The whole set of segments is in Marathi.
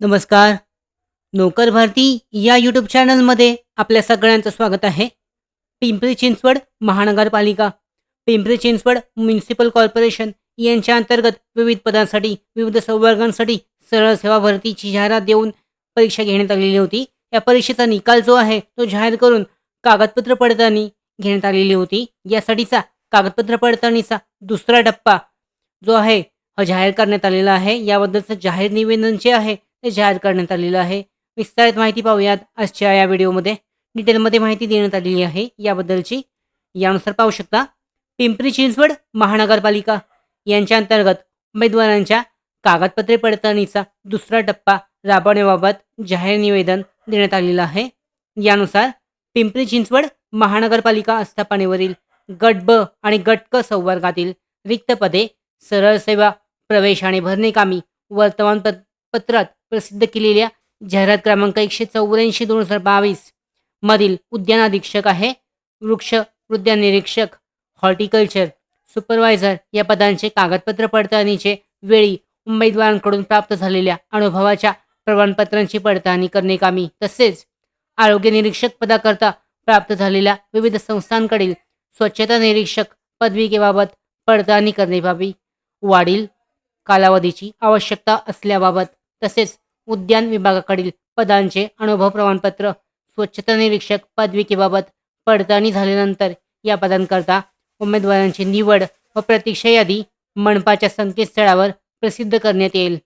नमस्कार. नोकर भारती या यूट्यूब चॅनलमध्ये आपल्या सगळ्यांचं स्वागत आहे. पिंपरी चिंचवड महानगरपालिका. पिंपरी चिंचवड म्युन्सिपल कॉर्पोरेशन यांच्या अंतर्गत विविध पदांसाठी विविध संवर्गांसाठी सरळ सेवा भरतीची जाहिरात देऊन परीक्षा घेण्यात आलेली होती. या परीक्षेचा निकाल जो आहे तो जाहीर करून कागदपत्र पडताळणी घेण्यात आलेली होती. यासाठीचा कागदपत्र पडताळणीचा दुसरा टप्पा जो आहे हा जाहीर करण्यात आलेला आहे. याबद्दलचं जाहीर निवेदन जे आहे ते जाहीर करण्यात आलेलं आहे. विस्तारित माहिती पाहूयात आजच्या या व्हिडिओमध्ये. डिटेलमध्ये माहिती देण्यात आलेली आहे याबद्दलची. यानुसार पाहू शकता पिंपरी चिंचवड महानगरपालिका यांच्या अंतर्गत उमेदवारांच्या कागदपत्रे पडताळणीचा दुसरा टप्पा राबवण्याबाबत जाहीर निवेदन देण्यात आलेलं आहे. यानुसार पिंपरी चिंचवड महानगरपालिका आस्थापनेवरील गट ब आणि गट क संवर्गातील रिक्त पदे सरळ सेवा प्रवेश आणि भरणे कामी वर्तमानपत्रात प्रसिद्ध केलेल्या जाहिरात क्रमांक एकशे चौऱ्याऐंशी दोन हजार बावीस मधील उद्यान अधीक्षक आहे वृक्ष उद्यान निरीक्षक हॉर्टिकल्चर सुपरवायझर. या पदांचे कागदपत्र पडताळणीचे वेळी उमेदवारांकडून प्राप्त झालेल्या अनुभवाच्या प्रमाणपत्रांची पडताळणी करणे कामी. तसेच आरोग्य निरीक्षक पदाकरता प्राप्त झालेल्या विविध संस्थांकडील स्वच्छता निरीक्षक पदविकेबाबत पडताळणी करणे बाबी वाढील कालावधीची आवश्यकता असल्याबाबत तसेच उद्यान विभागाकडील पदांचे अनुभव प्रमाणपत्र स्वच्छता निरीक्षक पदविकेबाबत पडताळणी झाल्यानंतर या पदांकरता उमेदवारांची निवड व प्रतीक्षा यादी मनपाच्या संकेतस्थळावर प्रसिद्ध करण्यात येईल.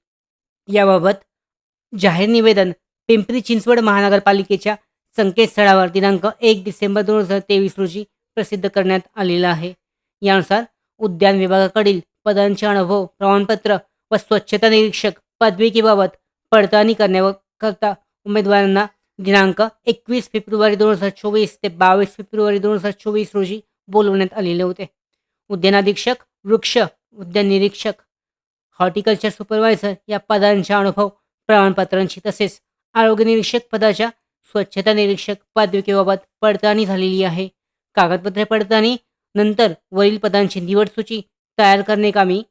याबाबत जाहीर निवेदन पिंपरी चिंचवड महानगरपालिकेच्या संकेतस्थळावर दिनांक एक डिसेंबर दोन हजार तेवीस रोजी प्रसिद्ध करण्यात आलेला आहे. यानुसार उद्यान विभागाकडील पदांचे अनुभव प्रमाणपत्र व स्वच्छता निरीक्षक पदविकेबाबत पडताळणी करण्याकरता उमेदवारांना दिनांक एकवीस फेब्रुवारी दोन हजार चोवीस ते बावीस फेब्रुवारी दोन हजार चोवीस रोजी बोलवण्यात आलेले होते. उद्यानाधीक्षक वृक्ष उद्यान निरीक्षक हॉर्टिकल्चर सुपरवायझर या पदांच्या अनुभव प्रमाणपत्रांची तसेच आरोग्य निरीक्षक पदाच्या स्वच्छता निरीक्षक पदविकेबाबत पडताळणी झालेली आहे. कागदपत्रे पडताळणी नंतर वरील पदांची निवड सूची तयार करणे कामी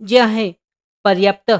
जे आहे पर्याप्त.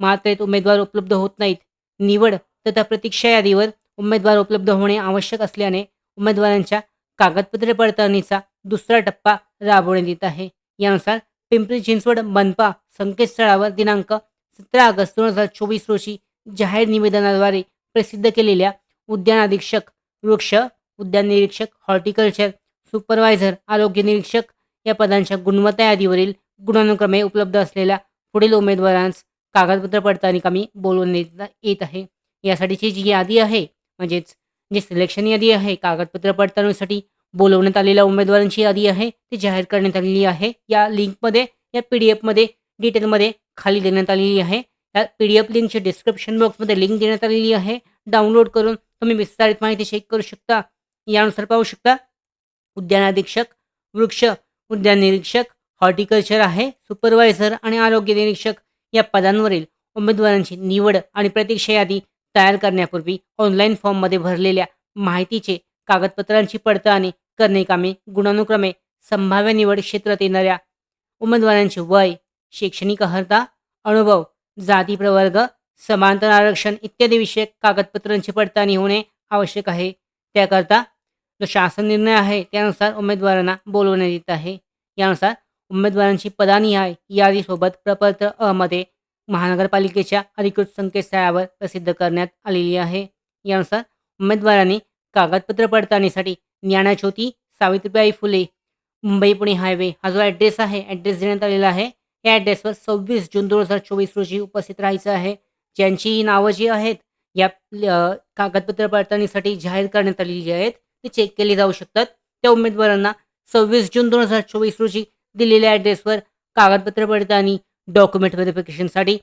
मात्रेत उमेदवार उपलब्ध होत नाहीत. निवड तथा प्रतीक्षा यादीवर उमेदवार उपलब्ध होणे आवश्यक असल्याने उमेदवारांच्या कागदपत्रे पडताळणीचा दुसरा टप्पा राबवण्यात येत आहे. यानुसार पिंपरी चिंचवड मनपा संकेतस्थळावर दिनांक सतरा ऑगस्ट दोन हजार चोवीस रोजी जाहीर निवेदनाद्वारे प्रसिद्ध केलेल्या उद्यान अधीक्षक वृक्ष उद्यान निरीक्षक हॉर्टिकल्चर सुपरवायझर आरोग्य निरीक्षक या पदांच्या गुणवत्ता यादीवरील गुणानुक्रमे उपलब्ध असलेल्या पुढील उमेदवारांस कागदपत्र पडताळणी कामी बोलवण्यात येत आहे. यासाठीची जी यादी आहे म्हणजेच जी सिलेक्शन यादी आहे कागदपत्र पडताळणीसाठी बोलवण्यात आलेल्या उमेदवारांची यादी आहे ती जाहीर करण्यात आलेली आहे. या लिंकमध्ये या पी डी एफमध्ये डिटेलमध्ये खाली देण्यात आलेली आहे. या पी डी एफ लिंकची डिस्क्रिप्शन बॉक्समध्ये लिंक देण्यात आलेली आहे. डाउनलोड करून तुम्ही विस्तारित माहिती चेक करू शकता. यानुसार पाहू शकता उद्यान अधीक्षक वृक्ष उद्यान निरीक्षक हॉर्टिकल्चर आहे सुपरवायझर आणि आरोग्य निरीक्षक या पदांवरील उमेदवारांची निवड आणि प्रतीक्षा यादी तयार करण्यापूर्वी ऑनलाईन फॉर्ममध्ये भरलेल्या माहितीचे कागदपत्रांची पडताळणी करणे कामे गुणानुक्रमे संभाव्य निवड क्षेत्रात येणाऱ्या उमेदवारांचे वय शैक्षणिक अर्हता अनुभव जाती प्रवर्ग समांतर आरक्षण इत्यादी विषयक कागदपत्रांची पडताळणी होणे आवश्यक आहे. त्याकरता जो शासन निर्णय आहे त्यानुसार उमेदवारांना बोलवण्यात येत आहे. यानुसार उमेदवारांची पदानिहाय यादीसोबत प्रपत्र अमध्ये महानगरपालिकेच्या अधिकृत संकेतस्थळावर प्रसिद्ध करण्यात आलेली आहे. यानुसार उमेदवारांनी कागदपत्र पडताळणीसाठी ज्ञानाज्योती सावित्रीबाई फुले मुंबई पुणे हायवे हा जो ॲड्रेस आहे ॲड्रेस देण्यात आलेला आहे. या ॲड्रेसवर सव्वीस जून दोन हजार चोवीस रोजी उपस्थित राहायचं आहे. ज्यांची नावं जी आहेत या कागदपत्र पडताळणीसाठी जाहीर करण्यात आलेली आहेत ती चेक केली जाऊ शकतात. त्या उमेदवारांना सव्वीस जून दोन हजार चोवीस रोजी दिलेल्या ॲड्रेसवर कागदपत्र पडताळणी डॉक्युमेंट व्हेरिफिकेशनसाठी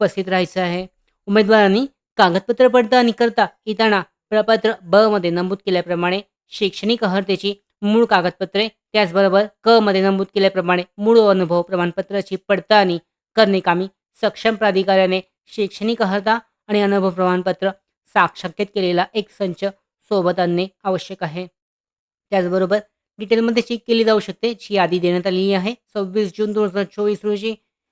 उपस्थित राहायचं आहे. उमेदवारांनी कागदपत्र पडताळणी करता येताना प्रपत्र ब मध्ये नमूद केल्याप्रमाणे शैक्षणिक अर्हतेची मूळ कागदपत्रे त्याचबरोबर क मध्ये नमूद केल्याप्रमाणे मूळ अनुभव प्रमाणपत्राची पडताळणी करणे कामी सक्षम प्राधिकाऱ्याने शैक्षणिक अर्हता आणि अनुभव प्रमाणपत्र साक्षांकित केलेला एक संच सोबत आणणे आवश्यक आहे. त्याचबरोबर डिटेलमध्ये चेक केली जाऊ शकते. जी यादी देण्यात आलेली आहे. सव्वीस जून दोन हजार चोवीस रोजी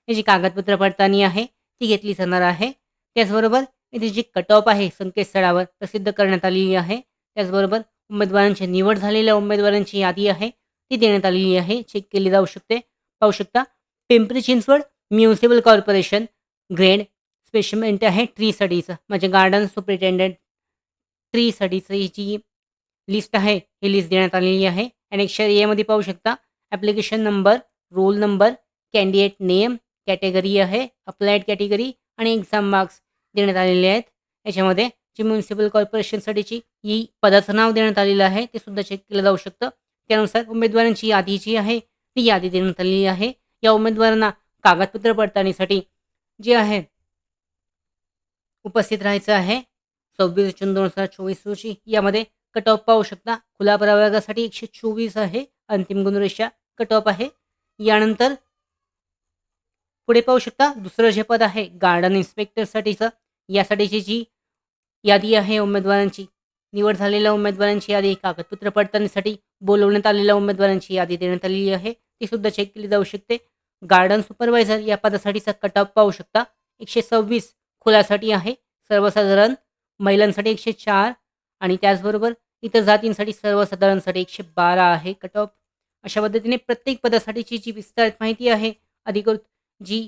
याची कागदपत्र पडताळणी आहे ती घेतली जाणार आहे. त्याचबरोबर इथे जी कट ऑफ आहे संकेतस्थळावर प्रसिद्ध करण्यात आलेली आहे. त्याचबरोबर उमेदवारांची निवड झालेल्या उमेदवारांची यादी आहे ती देण्यात आलेली आहे. चेक केली जाऊ शकते. पाहू शकता Pimpri Chinchwad municipal corporation grade स्पेशमेंट आहे ट्री स्टडीचं म्हणजे गार्डन सुपरिटेंडंट ट्री स्टडीचं ही जी लिस्ट आहे ही लिस्ट देण्यात आलेली आहे. ॲनेक्शर एमध्ये पाहू शकता. Application number roll number candidate name category आहे अप्लाइड कॅटेगरी आणि एक्झाम मार्क्स देण्यात आलेले आहेत. याच्यामध्ये जी म्युन्सिपल कॉर्पोरेशनसाठीची ही पदाचं नाव देण्यात आलेलं आहे ते सुद्धा चेक केलं जाऊ शकतं. त्यानुसार उमेदवारांची यादी जी आहे ती यादी देण्यात आलेली आहे. या उमेदवारांना कागदपत्र पडताळणीसाठी जे आहे उपस्थित राहायचं आहे. सव्वीस जून दोन हजार चोवीस रोजी यामध्ये कट ऑफ पाहू शकता. खुला प्रवर्गासाठी एकशे चोवीस आहे. अंतिम गुणरेषा कट ऑफ आहे. यानंतर पुढे पाहू शकता. दुसरं जे पद आहे गार्डन इन्स्पेक्टरसाठीचं यासाठीची जी यादी आहे उमेदवारांची निवड झालेल्या उमेदवारांची यादी कागदपत्र पडताळणीसाठी बोलवण्यात आलेल्या उमेदवारांची यादी देण्यात आलेली आहे. ती सुद्धा चेक केली जाऊ शकते. गार्डन सुपरवायझर या पदासाठीचा कट ऑफ पाहू शकता. एकशे सव्वीस खुलासाठी आहे. सर्वसाधारण महिलांसाठी एकशे चार आणि त्याचबरोबर इतर जातींसाठी सर्वसाधारणसाठी एकशे बारा आहे. कट ऑफ अशा पद्धतीने प्रत्येक पदासाठीची जी विस्तारित माहिती आहे अधिकृत जी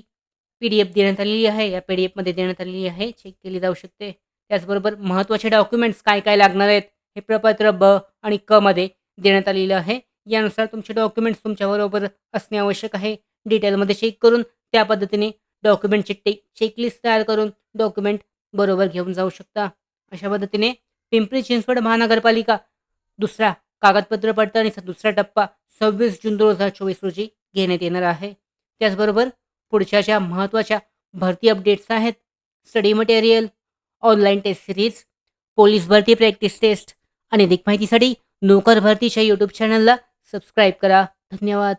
पी डी एफ देण्यात आलेली आहे या पी डी एफमध्ये देण्यात आलेली आहे चेक केली जाऊ शकते. त्याचबरोबर महत्त्वाचे डॉक्युमेंट्स काय काय लागणार आहेत हे प्रपत्र ब आणि क मध्ये देण्यात आलेलं आहे. यानुसार तुमचे डॉक्युमेंट्स तुमच्याबरोबर असणे आवश्यक आहे. डिटेलमध्ये चेक करून त्या पद्धतीने डॉक्युमेंटची टेक चेकलिस्ट तयार करून डॉक्युमेंट बरोबर घेऊन जाऊ शकता. अशा पद्धतीने पिंपरी चिंचवड महानगरपालिका. दुसरा कागदपत्र पडताळणीचा दुसरा टप्पा सव्वीस जून दोन हजार चोवीस रोजी घेण्यात येणार आहे. त्याचबरोबर पुढच्या ज्या महत्त्वाच्या भरती अपडेट्स आहेत. Study material online test series police भरती प्रॅक्टिस टेस्ट आणि अधिक माहितीसाठी नोकर भरतीच्या यूट्यूब चॅनलला सबस्क्राईब करा. धन्यवाद.